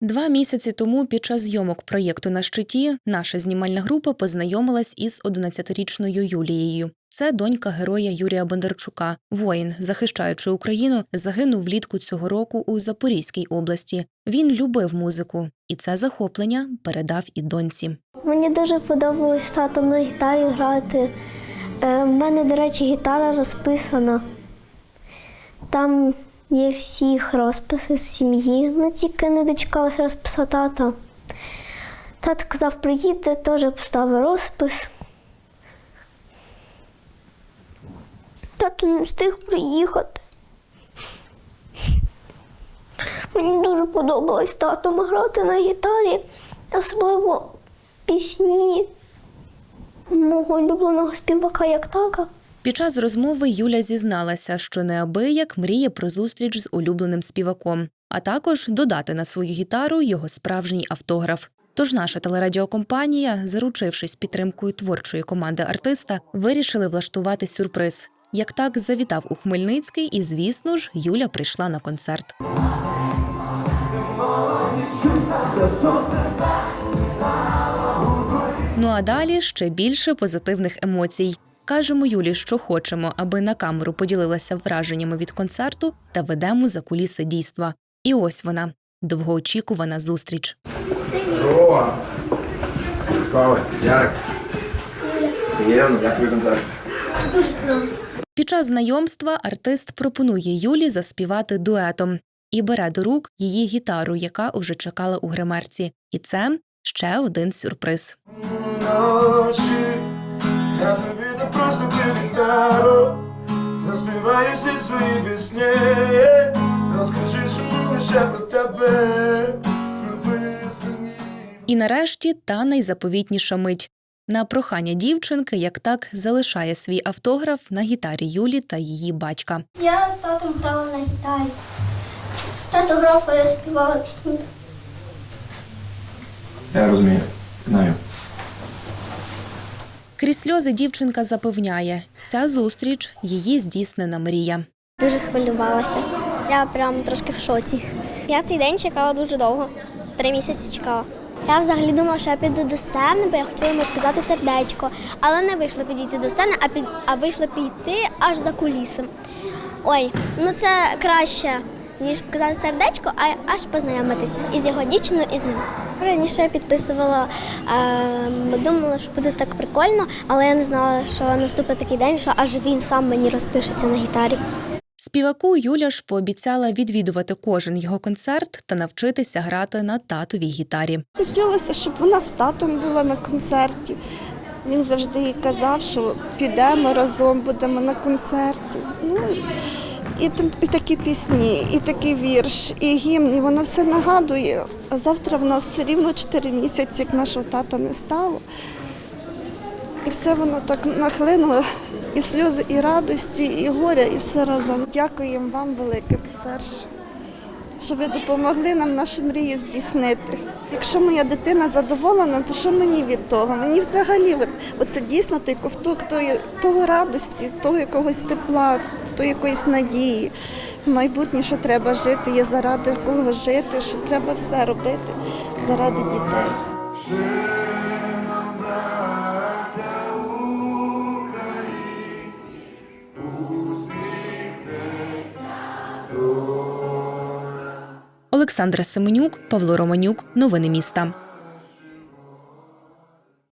Два місяці тому під час зйомок проєкту на щиті наша знімальна група познайомилась із 11-річною Юлією. Це донька героя Юрія Бондарчука. Воїн, захищаючи Україну, загинув влітку цього року у Запорізькій області. Він любив музику, і це захоплення передав і доньці. Мені дуже подобалось татом на гітарі грати. Е, в мене, до речі, гітара розписана. Там є всіх розписи з сім'ї. Ну, тільки не дочекалася розпису тата. Тато казав, приїде, теж поставив розпис. Тато не встиг приїхати. Мені дуже подобалось татом грати на гітарі, особливо пісні мого улюбленого співака як така. Під час розмови Юля зізналася, що неабияк мріє про зустріч з улюбленим співаком, а також додати на свою гітару його справжній автограф. Тож наша телерадіокомпанія, заручившись підтримкою творчої команди артиста, вирішили влаштувати сюрприз. Як так завітав у Хмельницький, і звісно ж, Юля прийшла на концерт. Ну а далі ще більше позитивних емоцій. Кажемо Юлі, що хочемо, аби на камеру поділилася враженнями від концерту та ведемо за куліси дійства. І ось вона довгоочікувана зустріч. Здорово! Як Ярик. Приємно, як тобі концерт? Дуже сподобалося. Під час знайомства артист пропонує Юлі заспівати дуетом і бере до рук її гітару, яка уже чекала у гримерці. І це ще один сюрприз. Ночі, я тобі просто пригітару Заспіваю всі свої пісні Розкажи, що лише про тебе написані І нарешті та найзаповітніша мить. На прохання дівчинки, як так, залишає свій автограф на гітарі Юлі та її батька. Я з татом грала на гітарі. Тато грав, а я співала пісні. Я розумію, знаю. Крізь сльози дівчинка запевняє, ця зустріч її здійснена мрія. Дуже хвилювалася. Я прям трошки в шоці. Я цей день чекала дуже довго. Три місяці чекала. Я взагалі думала, що я піду до сцени, бо я хотіла йому сказати сердечко. Але не вийшло підійти до сцени, а, під... а вийшло піти аж за куліси. Ой, ну це краще, ніж показати сердечко, а аж познайомитися із його дівчиною і з ним. Раніше я підписувала, думала, що буде так прикольно, але я не знала, що наступить такий день, що аж він сам мені розпишеться на гітарі. Співаку Юля ж пообіцяла відвідувати кожен його концерт та навчитися грати на татовій гітарі. Хотілося, щоб вона з татом була на концерті. Він завжди їй казав, що підемо разом, будемо на концерті. Ну, і, і такі пісні, і такий вірш, і гімн, і воно все нагадує. А завтра в нас рівно 4 місяці, як нашого тата не стало. І все воно так нахлинуло, і сльози, і радості, і горя, і все разом. Дякуємо вам велике, по-перше що ви допомогли нам нашу мрію здійснити. Якщо моя дитина задоволена, то що мені від того? Мені взагалі, от, це дійсно той ковток тої, того радості, того якогось тепла, тої якоїсь надії. Майбутнє, що треба жити, є заради кого жити, що треба все робити заради дітей. Олександра Семенюк, Павло Романюк. Новини міста.